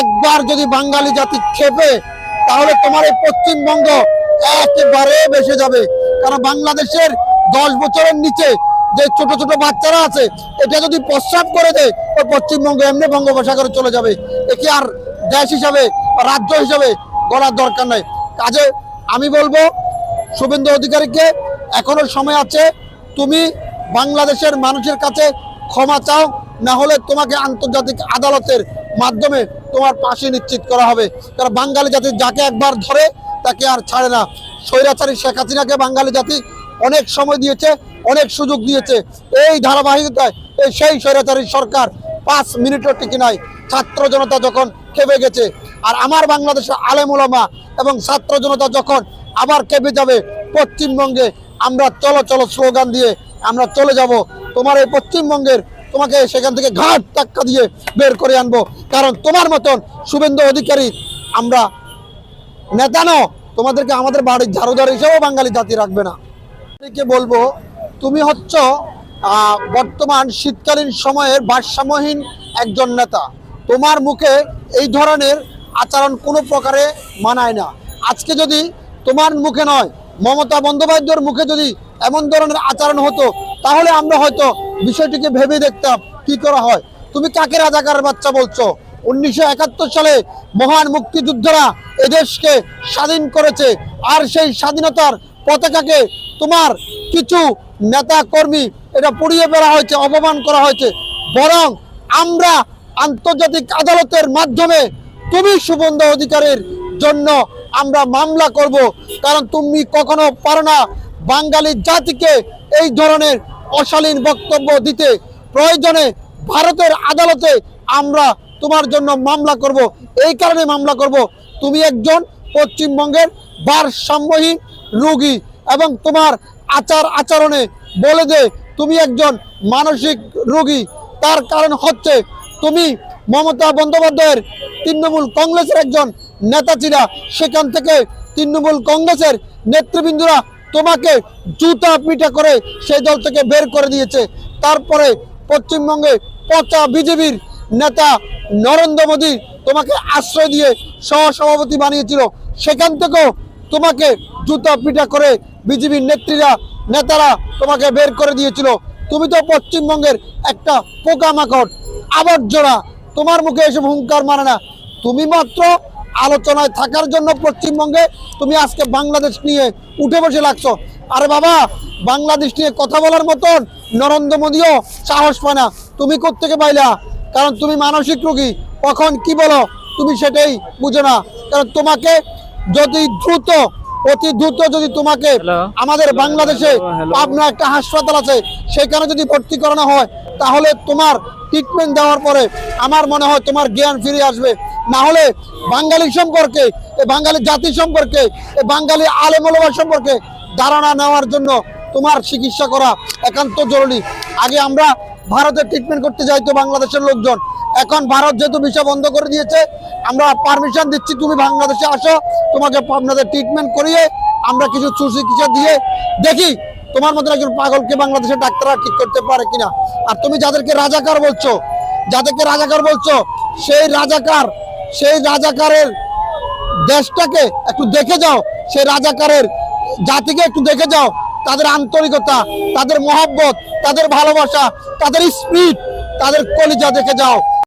একবার যদি বাঙালি জাতি খেপে, তাহলে তোমার এই পশ্চিমবঙ্গ একেবারে বেসে যাবে। কারণ বাংলাদেশের দশ বছরের নিচে যে ছোট ছোট বাচ্চারা আছে, এটা যদি প্রস্রাব করে দেয় ও পশ্চিমবঙ্গ এমনি বঙ্গোপসাগরে চলে যাবে। একে আর দেশ হিসাবে রাজ্য হিসাবে গড়ার দরকার নাই। কাজে আমি বলব, শুভেন্দু অধিকারীকে এখনও সময় আছে, তুমি বাংলাদেশের মানুষের কাছে ক্ষমা চাও, না হলে তোমাকে আন্তর্জাতিক আদালতের মাধ্যমে তোমার পাশে নিশ্চিত করা হবে। কারণ বাঙালি জাতি যাকে একবার ধরে, তাকে আর ছাড়ে না। স্বৈরাচারী শেখ হাসিনাকে বাঙালি জাতি অনেক সময় দিয়েছে, অনেক সুযোগ দিয়েছে। এই ধারাবাহিকতায়, এই সেই স্বৈরাচারী সরকার পাঁচ মিনিটও টিকে নাই। ছাত্র জনতা যখন খেপে গেছে, আর আমার বাংলাদেশের আলেম ওলামা এবং ছাত্র জনতা যখন আবার খেপে যাবে পশ্চিমবঙ্গে, আমরা চলো চলো স্লোগান দিয়ে আমরা চলে যাব। তোমার এই পশ্চিমবঙ্গের তোমাকে সেখান থেকে ঘাট টাক্কা দিয়ে বের করে আনব। কারণ তোমার মতন শুভেন্দু অধিকারী আমরা নেতা নও তোমাদেরকে আমাদের বাড়ির ঝাড়ুদার হিসেবেও বাঙালি জাতি রাখবে না। বলব, তুমি হচ্ছ বর্তমান শীতকালীন সময়ের ভারসাম্যহীন একজন নেতা। তোমার মুখে এই ধরনের আচরণ কোনো প্রকারে মানায় না। আজকে যদি তোমার মুখে নয়, মমতা বন্দ্যোপাধ্যায়ের মুখে যদি এমন ধরনের আচরণ হতো, তাহলে আমরা হয়তো বিষয়টিকে ভেবে দেখতাম, কি করা হয়? তুমি কাকে রাজাকার বাচ্চা বলছো? উনিশশো একাত্তর সালে মহান মুক্তিযুদ্ধরা এদেশকে স্বাধীন করেছে, আর সেই স্বাধীনতার পতাকাকে তোমার কিছু নেতা কর্মী এটা পুড়িয়ে ফেলা হয়েছে, অপমান করা হয়েছে। বরং আমরা আন্তর্জাতিক আদালতের মাধ্যমে তুমি সুবন্ধ অধিকারের জন্য আমরা মামলা করব, কারণ তুমি কখনো পারো না বাঙালি জাতিকে এই ধরনের অশালীন বক্তব্য দিতে প্রয়োজনে ভারতের আদালতে আমরা তোমার জন্য মামলা করব। এই কারণে মামলা করব। তুমি একজন পশ্চিমবঙ্গের ভারসাম্যহীন রোগী এবং তোমার আচার আচরণে বলে দে তুমি একজন মানসিক রোগী। তার কারণ হচ্ছে তুমি মমতা বন্দ্যোপাধ্যায়ের তৃণমূল কংগ্রেসের একজন নেতা ছিলা সেখান থেকে তৃণমূল কংগ্রেসের নেতৃবৃন্দরা তোমাকে জুতা পিটা করে সেই দল থেকে বের করে দিয়েছে। তারপরে পশ্চিমবঙ্গে পচা বিজেপির নেতা নরেন্দ্র মোদী তোমাকে আশ্রয় দিয়ে সহসভাপতি বানিয়েছিল। সেখান থেকেও তোমাকে জুতা পিটা করে বিজেপির নেত্রীরা, নেতারা তোমাকে বের করে দিয়েছিল। তুমি তো পশ্চিমবঙ্গের একটা পোকামাকড়, আবর্জনা, তোমার মুখে এসব হুঙ্কার মানে না। তুমি মাত্র আলোচনায় থাকার জন্য পশ্চিমবঙ্গে তুমি আজকে বাংলাদেশ নিয়ে উঠে বসে লাগছো। আরে বাবা বাংলাদেশ নিয়ে কথা বলার মতন নরেন্দ্র মোদীও সাহস পায় না। তুমি কোত্থেকে পাইলা? কারণ তুমি মানসিক রোগী। কখন কি বলো? তুমি সেটাই বুঝো না। কারণ তোমাকে যদি দ্রুত অতি দ্রুত যদি তোমাকে আমাদের বাংলাদেশে hello. একটা হাসপাতাল আছে সেখানে যদি ভর্তি করানো হয় তাহলে তোমার ট্রিটমেন্ট দেওয়ার পরে আমার মনে হয় তোমার জ্ঞান ফিরে আসবে। না হলে বাঙালি সম্পর্কে, এ বাঙালি জাতি সম্পর্কে, এ বাঙালি আলেমলবা সম্পর্কে ধারণা নেওয়ার জন্য তোমার চিকিৎসা করা একান্ত জরুরি। আগে আমরা ভারতে ট্রিটমেন্ট করতে যাইতো বাংলাদেশের লোকজন। এখন ভারত যেহেতু ভিসা বন্ধ করে দিয়েছে, আমরা পারমিশন দিচ্ছি, তুমি বাংলাদেশে আসো, তোমাকে আপনাদের ট্রিটমেন্ট করিয়ে আমরা কিছু সুচিকিৎসা দিয়ে দেখি তোমার মতো একজন পাগলকে বাংলাদেশের ডাক্তাররা ঠিক করতে পারে কিনা? আর তুমি যাদেরকে রাজাকার বলছো, যাদেরকে রাজাকার বলছো, সেই রাজাকার, সেই রাজাকারের দেশটাকে একটু দেখে যাও, সেই রাজাকারের জাতিকে একটু দেখে যাও। তাদের আন্তরিকতা, তাদের মহাব্বত, তাদের ভালোবাসা, তাদের স্পিড তাদের কলিজা দেখে যাও।